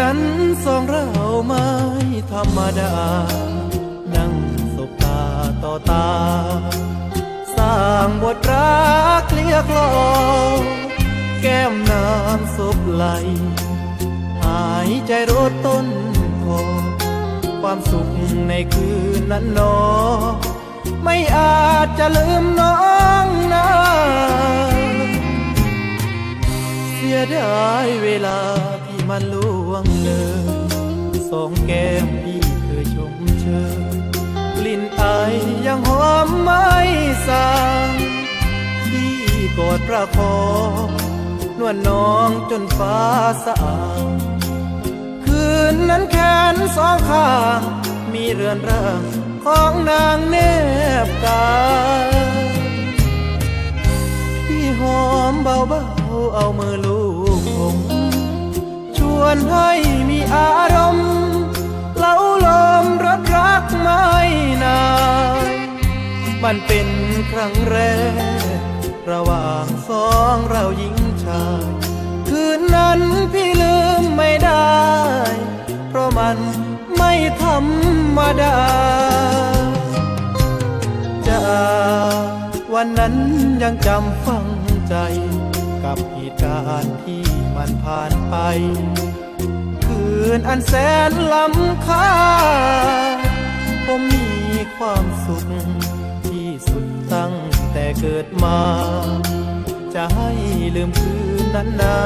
นั้นสองเราไม่ธรรมดา นั่งสบตาต่อตา สร้างบทรักเลียกลอแก้มน้ำซบไหล หายใจรดต้นคอความสุขในคืนนั้นนอ ไม่อาจจะลืมน้องนา สียดายเวลาที่มันล่วงเลยสองแก้มพี่เคยชมเชยกลิ่นไอยังหอมไม่สางพี่กอดประคองนวลน้องจนฟ้าสะอางคืนนั้นแขนสองข้างมีเรือนร่างของนางเนบกายพี่หอมเบาๆเอามือลู วนให้มีอารมณ์เล่าลมรักรักไม่นานมันเป็นครั้งแรก ระหว่างสองเราหญิงชาย คืนนั้นพี่ลืมไม่ได้ เพราะมันไม่ธรรมดาจากวันนั้นยังจำฝังใจกับเหตุการณ์ที่มันผ่านไป คืนอันแสนล้ำค่าผมมีความสุขที่สุดตั้งแต่เกิดมา จะให้ลืมคืนนั้นนะ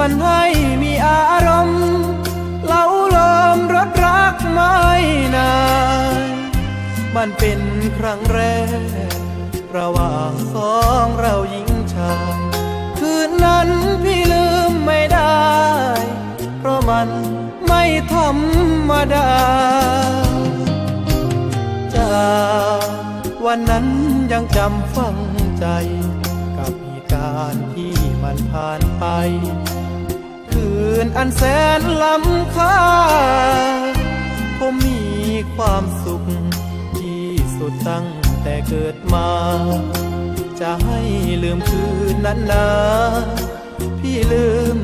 วนให้มีอารมณ์เล่าลมรักรักไม่นานมันเป็นครั้งแรก ระหว่างสองเราหญิงชายคืนนั้นพี่ลืมไม่ได้ เพราะมันไม่ธรรมดา จากวันนั้นยังจำฝังใจ กับเหตุการณ์ที่มันผ่านไป นอันแสนล้ำค่า ผมมีความสุข ที่สุดตั้งแต่เกิดมา จะให้ลืมคืนนั้นนะพี่ลืม